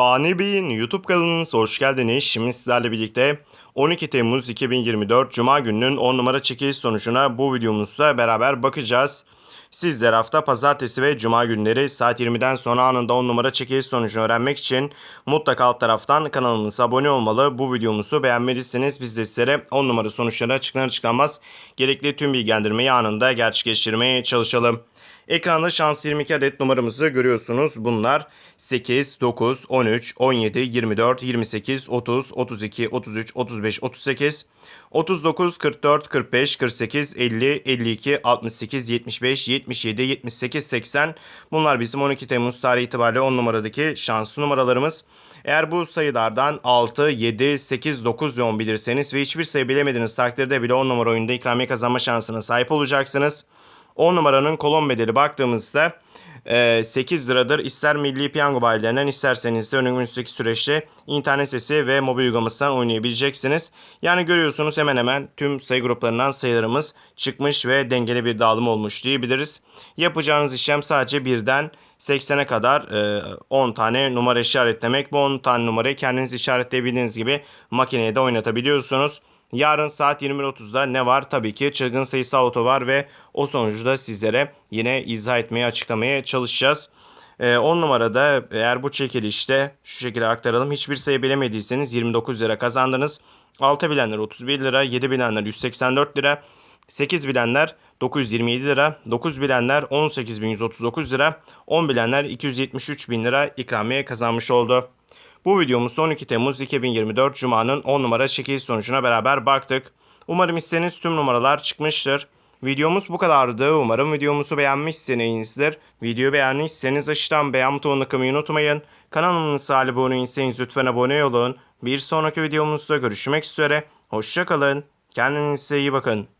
Fani Bey'in YouTube kanalınıza hoş geldiniz. Şimdi sizlerle birlikte 12 Temmuz 2024 Cuma gününün 10 numara çekiliş sonucuna bu videomuzda beraber bakacağız. Sizler hafta pazartesi ve cuma günleri saat 20'den sonra anında 10 numara çekiliş sonucunu öğrenmek için mutlaka alt taraftan kanalımıza abone olmalı. Bu videomuzu beğenmelisiniz. Biz de sizlere 10 numara sonuçları açıklanır açıklanmaz gerekli tüm bilgilendirmeyi anında gerçekleştirmeye çalışalım. Ekranda şans 22 adet numaramızı görüyorsunuz. Bunlar 8, 9, 13, 17, 24, 28, 30, 32, 33, 35, 38, 39, 44, 45, 48, 50, 52, 68, 75, 77, 78, 80. Bunlar bizim 12 Temmuz tarihi itibariyle 10 numaradaki şanslı numaralarımız. Eğer bu sayılardan 6, 7, 8, 9 ve 10 bilirseniz ve hiçbir sayı bilemediğiniz takdirde bile 10 numara oyunda ikramiye kazanma şansına sahip olacaksınız. 10 numaranın kolon bedeli baktığımızda e, 8 liradır. İster milli piyango bayilerinden isterseniz de önümüzdeki süreçte internet sitesi ve mobil uygulamasından oynayabileceksiniz. Yani görüyorsunuz hemen hemen tüm sayı gruplarından sayılarımız çıkmış ve dengeli bir dağılım olmuş diyebiliriz. Yapacağınız işlem sadece birden 80'e kadar e, 10 tane numara işaretlemek. Bu 10 tane numarayı kendiniz işaretleyebildiğiniz gibi makineye de oynatabiliyorsunuz. Yarın saat 21.30'da ne var? Tabii ki çılgın sayısal oto var ve o sonucu da sizlere yine izah etmeye, açıklamaya çalışacağız. 10 numarada eğer bu çekilişte şu şekilde aktaralım. Hiçbir sayı bilemediyseniz 29 lira kazandınız. 6 bilenler 31 lira, 7 bilenler 184 lira, 8 bilenler 927 lira, 9 bilenler 18.139 lira, 10 bilenler 273 bin lira ikramiye kazanmış oldu. Bu videomuzda 12 Temmuz 2024 Cuma'nın 10 numara çekiliş sonucuna beraber baktık. Umarım istediğiniz tüm numaralar çıkmıştır. Videomuz bu kadardı. Umarım videomuzu beğenmişsinizdir. Videoyu beğendiyseniz aşağıdan beğen butonuna kılmayı unutmayın. Kanalımıza abone değilseniz lütfen abone olun. Bir sonraki videomuzda görüşmek üzere. Hoşçakalın. Kendinize iyi bakın.